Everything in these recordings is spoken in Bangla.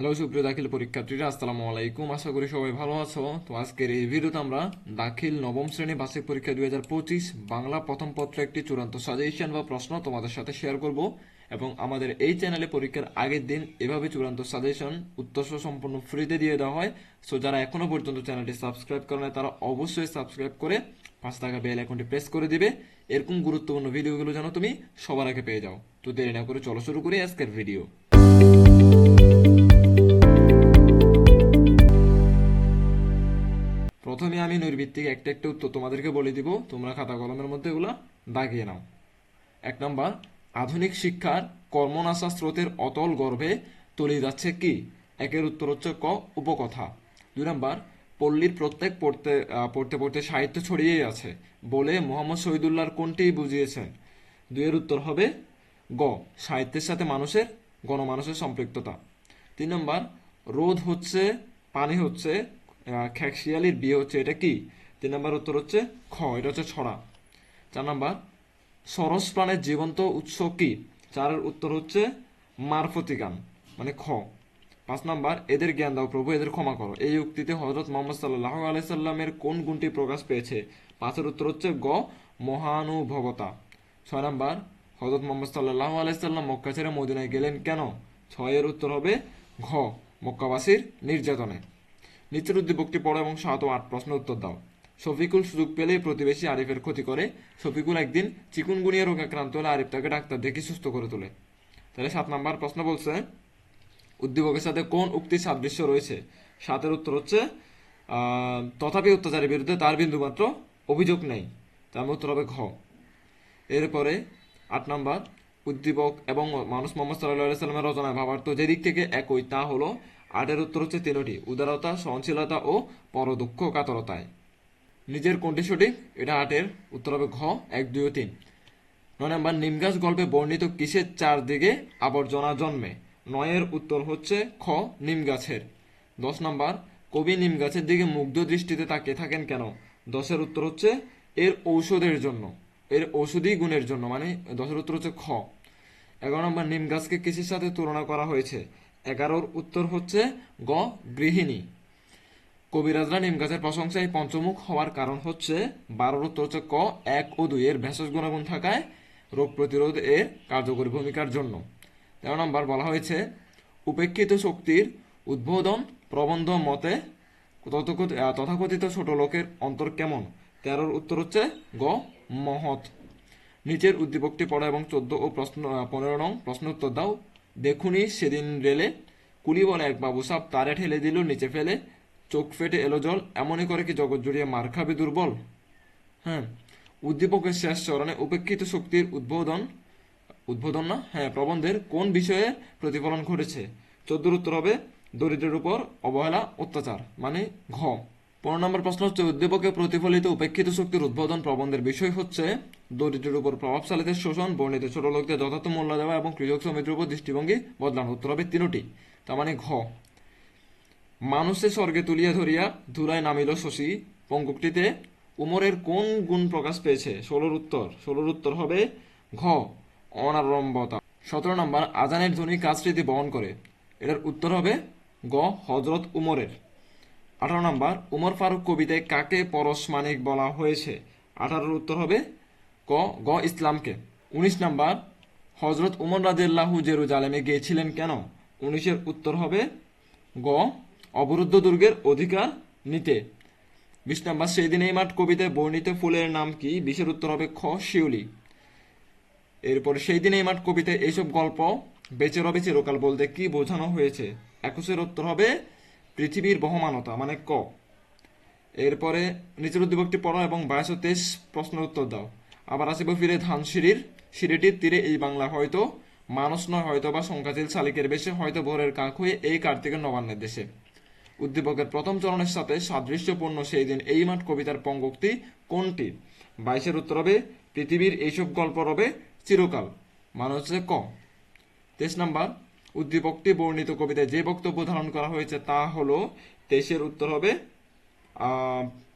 হ্যালো, সুপ্রিয় দাখিল পরীক্ষার্থীরা, আসসালামু আলাইকুম। আশা করি সবাই ভালো আছো। তো আজকের এই ভিডিওতে আমরা দাখিল নবম শ্রেণি বার্ষিক পরীক্ষা দুই হাজার পঁচিশ বাংলা প্রথম পত্র একটি চূড়ান্ত সাজেশন বা প্রশ্ন তোমাদের সাথে শেয়ার করব এবং আমাদের এই চ্যানেলে পরীক্ষার আগের দিন এভাবে চূড়ান্ত সাজেশন উত্তরসহ সম্পূর্ণ ফ্রিতে দিয়ে দেওয়া হয়। সো যারা এখনও পর্যন্ত চ্যানেলটি সাবস্ক্রাইব করে নাই, তারা অবশ্যই সাবস্ক্রাইব করে পাঁচ টাকা বেল আইকনটি প্রেস করে দিবে। এরকম গুরুত্বপূর্ণ ভিডিওগুলো যেন তুমি সবার আগে পেয়ে যাও। তো দেরি না করে চলো শুরু করি আজকের ভিডিও প্রথমে আমি নৈর্ভিত্তিক একটা একটা উত্তর তোমাদেরকে বলে দিব। তোমরা খাতা কলমের মধ্যে এগুলো দাগিয়ে নাও। এক নম্বর, আধুনিক শিক্ষার কর্মনাশা স্রোতের অতল গর্ভে তলিয়ে যাচ্ছে কি? একের উত্তর হচ্ছে ক, উপকথা। দুই নম্বর, পল্লীর প্রত্যেক পড়তে পড়তে পড়তে সাহিত্য ছড়িয়েই আছে বলে মোহাম্মদ শহীদুল্লাহর কোনটি বুঝিয়েছেন? দুইয়ের উত্তর হবে গ, সাহিত্যের সাথে মানুষের, গণমানুষের সম্পৃক্ততা। তিন নম্বর রোদ হচ্ছে, পানি হচ্ছে খ্যাকশিয়ালির বিয়ে হচ্ছে, এটা কি? তিন নম্বর উত্তর হচ্ছে খ, এটা হচ্ছে ছড়া। চার নম্বর, সরস প্রাণের জীবন্ত উৎস কি? চারের উত্তর হচ্ছে মারফতি গান মানে খ। পাঁচ নাম্বার, এদের জ্ঞান দাও প্রভু, এদের ক্ষমা করো। এই উক্তিতে হজরত মোহাম্মদ সাল্লাহ আলাইসাল্লামের কোন গুণটি প্রকাশ পেয়েছে? পাঁচের উত্তর হচ্ছে গ, মহানুভবতা। ছয় নাম্বার হজরত মোহাম্মদ সাল্লাহ আলাইসাল্লাম মক্কা ছেড়ে মদিনায় গেলেন কেন? ছয়ের উত্তর হবে ঘ, মক্কাবাসীর নির্যাতনে। নিচের উদ্দীপকটি পড়ো এবং সাত ও আট প্রশ্ন উত্তর দাও। শফিকুল সুযোগ পেলেই প্রতিবেশী আরিফের ক্ষতি করে। শফিকুল একদিন চিকুনগুনিয়া রোগে আক্রান্ত হলে আরিফ তাকে ডাক্তার দেখে সুস্থ করে তোলে। তাহলে সাত নাম্বার প্রশ্ন বলছে, উদ্দীপকের সাথে কোন উক্তি সাদৃশ্য রয়েছে? সাতের উত্তর হচ্ছে তথাপি অত্যাচারের বিরুদ্ধে তার বিন্দুমাত্র অভিযোগ নেই। তার উত্তর হবে ঘ। এরপরে আট নাম্বার, উদ্দীপক এবং মানুষ মোহাম্মদ সাল্লাহ সাল্লামের রচনায় ভাবার্থ যে দিক থেকে একই, তা হলো আটের উত্তর হচ্ছে তিনটি উদারতা, সহনশীলতা ও পরদুঃখ কাতরতায়। নিজের কোনটি সঠিক? এটা আটের। উত্তর হবে ঘ, এক, দুই ও তিন। নয় নম্বর নিমগাছ গল্পে বর্ণিত কিসের চারদিকে আবর্জনা জন্মে? নয়ের উত্তর হচ্ছে খ, নিম গাছের। দশ নম্বর, কবি নিম গাছের দিকে মুগ্ধ দৃষ্টিতে তাকিয়ে থাকেন কেন? দশের উত্তর হচ্ছে এর ঔষধের জন্য। এর ঔষধি গুণের জন্য মানে দশের উত্তর হচ্ছে খ। এগারো নম্বর, নিম গাছকে কিসের সাথে তুলনা করা হয়েছে? এগারোর উত্তর হচ্ছে গ, গৃহিণী। কবিরাজরা নিম গাছের প্রশংসায় পঞ্চমুখ হওয়ার কারণ হচ্ছে বারোর উত্তর হচ্ছে ক, এক ও দুই এর ভেষজ গুণাগুণ থাকায় রোগ প্রতিরোধ এর কার্যকরী ভূমিকার জন্য। তেরো নম্বর বলা হয়েছে, উপেক্ষিত শক্তির উদ্বোধন প্রবন্ধ মতে তথাকথিত ছোট লোকের অন্তর কেমন? তেরোর উত্তর হচ্ছে গ, মহৎ। নিচের উদ্দীপকটি পড়া এবং চোদ্দ ও প্রশ্ন পনেরো নং প্রশ্ন উত্তর দাও। দেখুনি সেদিন রেলে কুলি বলে এক বাবু সাপ তারে ঠেলে দিল, নিচে ফেলে, চোখ ফেটে এলো জল, এমনই করে কি জগৎ জুড়িয়ে মার খাবে দুর্বল? হ্যাঁ উদ্দীপকের শেষ চরণে উপেক্ষিত শক্তির উদ্বোধন উদ্বোধন না হ্যাঁ প্রবন্ধের কোন বিষয়ে প্রতিফলন ঘটেছে? চোদ্দোর উত্তর হবে দরিদ্রের উপর অবহেলা, অত্যাচার মানে ঘ। পনেরো নম্বর প্রশ্ন হচ্ছে, উদ্দীপকে প্রতিফলিত উপেক্ষিত শক্তির উদ্বোধন প্রবন্ধের বিষয় হচ্ছে, দরিদ্রের উপর প্রভাবশালীদের শোষণ, বর্ণিত ছোট লোকদের যথার্থ মূল্য দেওয়া এবং কৃষক শ্রমিকদের উপর দৃষ্টিভঙ্গি বদলানো। উত্তর হবে তিনটি, তার মানে ঘ। মানুষে স্বর্গে তুলিয়া ধরিয়া ধুলায় নামিল শশী পঙ্কুকটিতে উমরের কোন গুণ প্রকাশ পেয়েছে? ষোলোর উত্তর ষোলোর উত্তর হবে ঘ অনারম্বতা সতেরো নম্বর, আজানের ধ্বনি কাজ স্মৃতি বহন করে? এটার উত্তর হবে গ হজরত উমরের। আঠারো নম্বর, উমর ফারুক কবিতায় কাকে পরশ মানিক বলা হয়েছে? আঠারোর উত্তর হবে ক, গ ইসলামকে। উনিশ নম্বর হজরত উমর রাজিয়াল্লাহু জেরুজালেমে গিয়েছিলেন কেন? উনিশের উত্তর হবে গ, অবরুদ্ধ দুর্গের অধিকার নিতে। বিশ নম্বর সেই দিন এই মাঠ কবিতায় বর্ণিত ফুলের নাম কি? বিশের উত্তর হবে খ, শিউলি। এরপর সেই দিন এই মাঠ কবিতায় এইসব গল্প বেঁচে রবে চিরকাল বলতে কি বোঝানো হয়েছে? একুশের উত্তর হবে পৃথিবীর বহমানতা মানে ক। এরপরে নিচের উদ্দীপকটি পড়ো এবং বাইশ তেইশ প্রশ্নের উত্তর দাও। আবার আসিব ফিরে ধানসিঁড়ির, সিঁড়িটির তীরে এই বাংলা হয়তো মানুষ নয় হয়তো বা সংখ্যাশীল শালিকের বেশে, হয়তো ভোরের কাক হয়ে এই কার্তিকের নবান্নের দেশে। উদ্দীপকের প্রথম চরণের সাথে সাদৃশ্যপূর্ণ সেই দিন এই মাঠ কবিতার পঙ্গক্তি কোনটি? বাইশের উত্তর হবে, পৃথিবীর এইসব গল্প রবে চিরকাল। মানে হচ্ছে ক। তেইশ নাম্বার উদ্দীপকটি বর্ণিত কবিতায় যে বক্তব্য ধারণ করা হয়েছে তা হলো তেইশের উত্তর হবে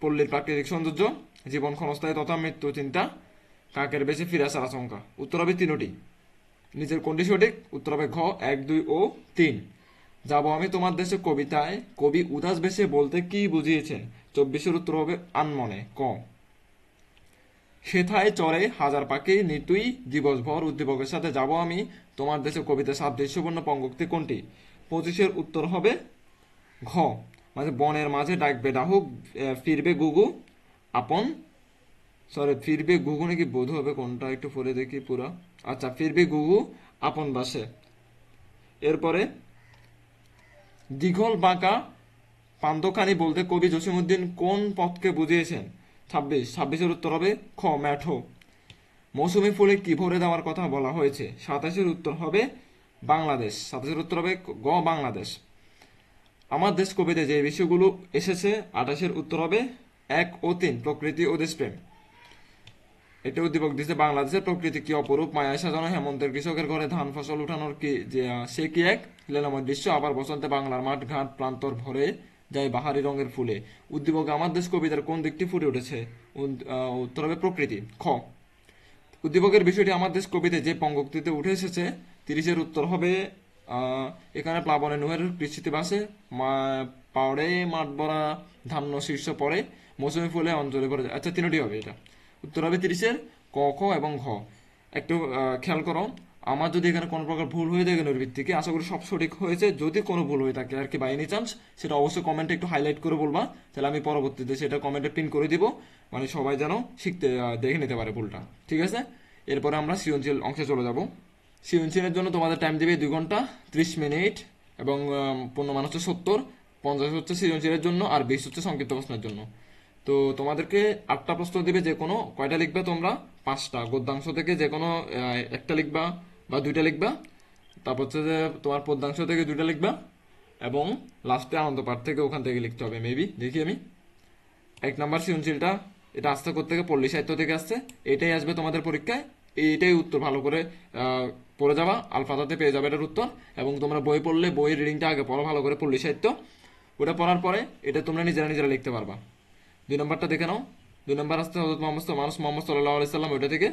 পল্লীর প্রাকৃতিক সৌন্দর্য, জীবন ক্ষণস্থায়ী তথা মৃত্যু চিন্তা, কাকের বেশি ফিরে আসার আশঙ্কা। উত্তর হবে তিনটি। নিজের কোনটি সঠিক? উত্তর হবে ঘ, এক, দুই ও তিন। যাব আমি তোমার দেশে কবিতায়। কবি উদাস বেশে বলতে কি বুঝিয়েছেন? চব্বিশের উত্তর হবে আনমনে, ক। সেথায় চড়ে হাজার পাখি, নিতুই দিবসভর উদ্দীপকের সাথে যাব আমি তোমার দেশে কবিতা সাদৃশ্যপূর্ণ পঙ্গক্তি কোনটি? পঁচিশের উত্তর হবে ঘ। মানে বনের মাঝে ডাকবে ডাহুক ফিরবে গুগু, আপন। সরি, ফিরবে গুগু নাকি বোধ হবে কোনটা? একটু পরে দেখি পুরা। আচ্ছা ফিরবে গুগু, আপন বাসে। এরপরে, দীঘল বাঁকা পান্তখানি বলতে কবি জসিমুদ্দিন কোন পথকে বুঝিয়েছেন? ছাব্বিশ। ছাব্বিশের উত্তর হবে খ, ম্যাঠো। মৌসুমি ফুলে কি ভরে দেওয়ার কথা বলা হয়েছে? সাতাশের উত্তর হবে বাংলাদেশ। সাতাশের উত্তর হবে গ বাংলাদেশ আমার দেশ কবিতে যে বিষয়গুলো এসেছে, আঠাশের উত্তর হবে এক ও তিন, প্রকৃতি ও দেশপ্রেম। এটা উদ্দীপক দিচ্ছে বাংলাদেশের প্রকৃতি কি অপরূপ? মায়ায় সাজানো হেমন্তের কৃষকের ঘরে ধান ফসল উঠানোর কি যে সে কি এক? লীলাময় দৃশ্য, আবার বসন্তে বাংলার মাঠ, ঘাট, প্রান্তর ভরে যায় বাহারি রঙের ফুলে। উদ্দীপকে, আমার দেশ কবিতার কোন দিকটি ফুটে উঠেছে? উত্তর হবে প্রকৃতি। খ উদ্দীপকের বিষয়টি আমার দেশ কবিতে যে পঙ্গক্তিতে উঠে এসেছে, তিরিশের উত্তর হবে এখানে প্লাবনে নুহের কৃষিতে বাসে পাওড়ে মাঠ ভরা ধান্য শীর্ষ পরে মৌসুমি ফুলে অঞ্চলে পরে আচ্ছা তিনটি হবে এটা। উত্তর হবে তিরিশের ক, খ এবং ঘ। একটু খেয়াল করো। আমার যদি এখানে কোনো প্রকার ভুল হয়ে থাকে নৈর ভিত্তিকে আশা করি সব সঠিক হয়েছে। যদি কোনো ভুল হয়ে থাকে আর কি বাই এনি চান্স সেটা অবশ্যই কমেন্টে একটু হাইলাইট করে বলবা। তাহলে আমি পরবর্তীতে সেটা কমেন্টে পিন করে দিব। মানে সবাই যেন শিখতে দেখে নিতে পারে ভুলটা। ঠিক আছে? এরপরে আমরা সৃজনশীল অংশে চলে যাব। সৃজনশীলের জন্য তোমাদের টাইম দেবে দুই ঘণ্টা ত্রিশ মিনিট এবং আহ, পূর্ণমান হচ্ছে সত্তর পঞ্চাশ হচ্ছে সৃজনশীলের জন্য আর বিশ হচ্ছে সংক্ষিপ্ত প্রশ্নের জন্য। তো তোমাদেরকে আটটা প্রশ্ন দিবে যে কোনো কয়টা লিখবে তোমরা? পাঁচটা। গদ্যাংশ থেকে যে কোনো একটা লিখবা। বা দুইটা লিখবা। তারপর হচ্ছে যে তোমার পদ্যাংশ থেকে দুইটা লিখবা এবং লাস্টে আনন্দ পাঠ থেকে ওখান থেকে লিখতে হবে মেবি দেখি আমি। এক নাম্বার সৃজনশীলটা, এটা আসতে করতে থেকে পল্লী সাহিত্য থেকে আসছে, এটাই আসবে তোমাদের পরীক্ষায় এইটাই উত্তর, ভালো করে পড়ে যাবা, আলফাতাতে পেয়ে যাবে এটার উত্তর, এবং তোমরা বই পড়লে, বইয়ের রিডিংটা আগে পড়ো, ভালো করে পল্লী সাহিত্য। ওটা পড়ার পরে, এটা তোমরা নিজেরা নিজেরা লিখতে পারবা। দুই নম্বরটা দেখে নাও। দুই নম্বর আসতে হজরত মোহাম্মদ মানুষ মোহাম্মদ সাল্লাহ আলাইসাল্লাম ওইটা থেকে।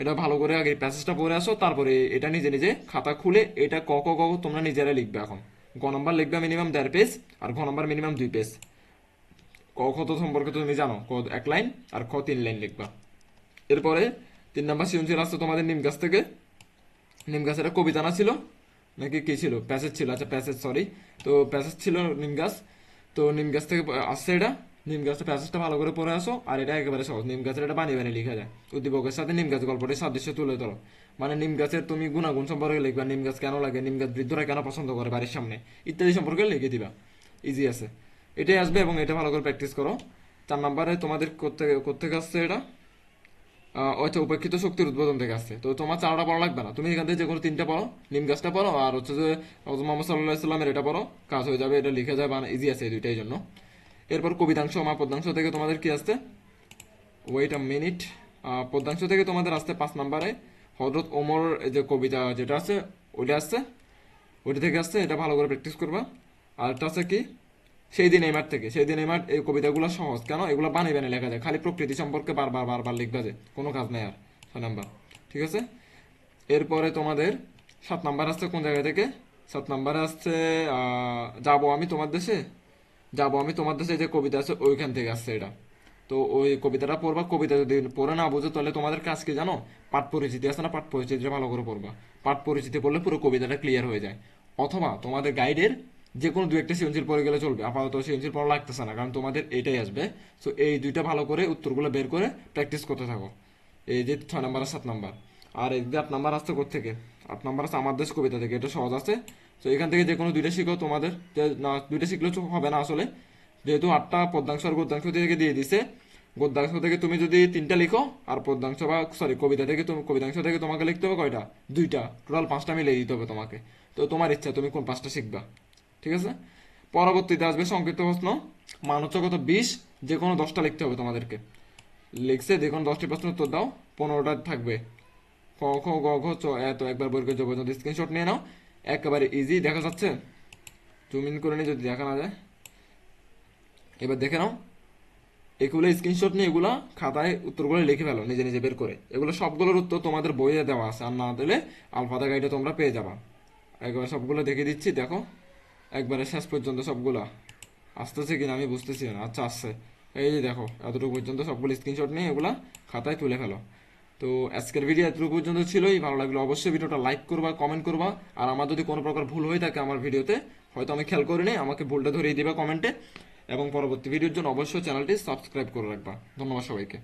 এটা ভালো করে আগে প্যাসেজটা পড়ে আসো, তারপরে এটা নিজে নিজে খাতা খুলে এটা ক ক ক তোমরা নিজেরা লিখবে এখন। গ নম্বর লিখবে মিনিমাম দেড় পেজ আর ঘ নম্বর মিনিমাম দুই পেজ ক, খ তো সম্পর্কে তুমি জানো, ক এক লাইন আর খ তিন লাইন লিখবা। এরপরে তিন নম্বর সৃজনশীল আসছে তোমাদের নিম গাছ থেকে। নিম গাছ একটা কবিতা না ছিল? নাকি কি ছিল? প্যাসেজ ছিল আচ্ছা প্যাসেজ সরি তো প্যাসেজ ছিল নিম গাছ। তো নিম গাছ থেকে আসছে এটা। নিম গাছের প্যাসেজটা ভালো করে পড়ে আসো, আর এটা একেবারে সহজ। নিম গাছের এটা বানিয়ে বানিয়ে লিখা যায়। উদ্দীপকের সাথে নিম গাছ গল্পটি সাদৃশ্য তুলে ধরো। মানে নিম গাছের তুমি গুণাগুণ সম্পর্কে লিখবা, নিম গাছ কেন লাগে, নিম গাছ বৃদ্ধরা কেন পছন্দ করে বাড়ির সামনে, ইত্যাদি সম্পর্কে লিখে দিবা। ইজি আছে। এটাই আসবে এবং এটা ভালো করে প্র্যাকটিস করো। চার নম্বরে তোমাদের করতে করতে আসছে এটা? হয়তো উপেক্ষিত শক্তির উদ্বোধন থেকে আসছে। তো তোমার চারটা পড়া লাগবে না। তুমি এখান থেকে যে কোনো তিনটা পড়ো। নিম গাছটা পড়ো, আর হচ্ছে যে মোহাম্মদ সাল্লাহ সাল্লামের এটা পড়ো। কাজ হয়ে যাবে, এটা লিখে যাবে ইজি আছে এই দুইটাই জন্য। এরপর কবিতাংশ মা পদ্যাংশ থেকে তোমাদের কি আসছে? ওয়েট আ মিনিট পদ্যাংশ থেকে তোমাদের আসছে পাঁচ নাম্বারে। হজরত ওমর যে কবিতা যেটা আছে, ওইটা আসছে। ওইটা থেকে আসছে, এটা ভালো করে প্র্যাকটিস করবা। আর একটা আছে কি? সেই দিন এমার থেকে। সেই দিন এমার এই কবিতাগুলো সহজ। কেন? এগুলো বানিয়ে বানিয়ে লেখা যায়। খালি প্রকৃতি সম্পর্কে বারবার বারবার লিখবা যে কোনো কাজ নেই আর। ছয় নাম্বার। ঠিক আছে? এরপরে তোমাদের সাত নাম্বার আসছে কোন জায়গা থেকে? সাত নাম্বারে আসছে যাব আমি তোমার দেশে? যাব। আমি তোমার দেশে যে কবিতা আছে, ওইখান থেকে আসছে এটা। তো ওই কবিতাটা পড়বা। কবিতা যদি পড়ে না বুঝো, তাহলে তোমাদের কাজ কি জানো? পাঠ পরিচিতি আছে না? পাঠ পরিচিতিটা ভালো করে পড়বা। পাঠ পরিচিতি পড়লে পুরো কবিতাটা ক্লিয়ার হয়ে যায়। অথবা তোমাদের গাইডের যে কোনো দু একটা সৃজনশীল পড়ে গেলে চলবে। আপাতত সৃজনশীল পড়া লাগতেছে না, কারণ তোমাদের এটাই আসবে। তো এই দুইটা ভালো করে উত্তরগুলো বের করে প্র্যাকটিস করতে থাকো। এই যে ছয় নাম্বার আর সাত নাম্বার। আর যে আট নাম্বার আসছে থেকে আট নাম্বার আছে আমার দেশ কবিতা থেকে। এটা সহজ আছে। তো এখান থেকে যে কোনো দুইটা শিখো তোমাদের। না, দুইটা শিখলেও হবে না আসলে। যেহেতু আটটা পদ্যাংশ আর গদ্যাংশ থেকে দিয়ে দিছে। গদ্যাংশ থেকে তুমি যদি তিনটা লিখো, আর পদ্যাংশ বা সরি কবিতা থেকে তুমি, কবিতাংশ থেকে তোমাকে লিখতে হবে কয়টা? দুইটা। টোটাল পাঁচটা মিলে দিতে হবে তোমাকে। তো তোমার ইচ্ছা, তুমি কোন পাঁচটা শিখবা? ঠিক আছে? পরবর্তীতে আসবে সংক্ষিপ্ত প্রশ্ন। মান বিশ যে কোনো দশটা লিখতে হবে তোমাদেরকে। লিখছে যে কোনো দশটি প্রশ্ন উত্তর দাও। পনেরোটা থাকবে। ক খ, গ, ঘ, চ এত একবার যোগ যদি স্ক্রিনশট নিয়ে নাও। একেবারে ইজি দেখা যাচ্ছে। জুম ইন করে নিয়ে যদি দেখা না যায়। এবার দেখে নাও। এগুলো স্ক্রিনশট নিয়ে এগুলো খাতায় উত্তরগুলো লিখে ফেলো, নিজে নিজে বের করে। এগুলো সবগুলোর উত্তর তোমাদের বইয়ে দেওয়া আছে, আর না দিলে আলফাদা গাইডে তোমরা পেয়ে যাবা। একবার সবগুলো দেখে দিচ্ছি, দেখো। একবারে শেষ পর্যন্ত সবগুলা। আসতেছে কিনা আমি বুঝতেছি না আচ্ছা আসছে। এই যে দেখো, এতটুকু পর্যন্ত সবগুলো স্ক্রিনশট নিয়ে এগুলো খাতায় তুলে ফেলো। তো আজকের ভিডিও এতটুকু পর্যন্ত ছিলই। ভালো লাগলে অবশ্যই ভিডিওটা লাইক করবা কমেন্ট করবা। আর আমার যদি কোনো প্রকার ভুল হয়ে থাকে আমার ভিডিওতে হয়তো আমি খেয়াল করিনি, আমাকে ভুলটা ধরিয়ে দিবা কমেন্টে এবং পরবর্তী ভিডিওর জন্য অবশ্যই চ্যানেলটি সাবস্ক্রাইব করে রাখবা। ধন্যবাদ সবাইকে।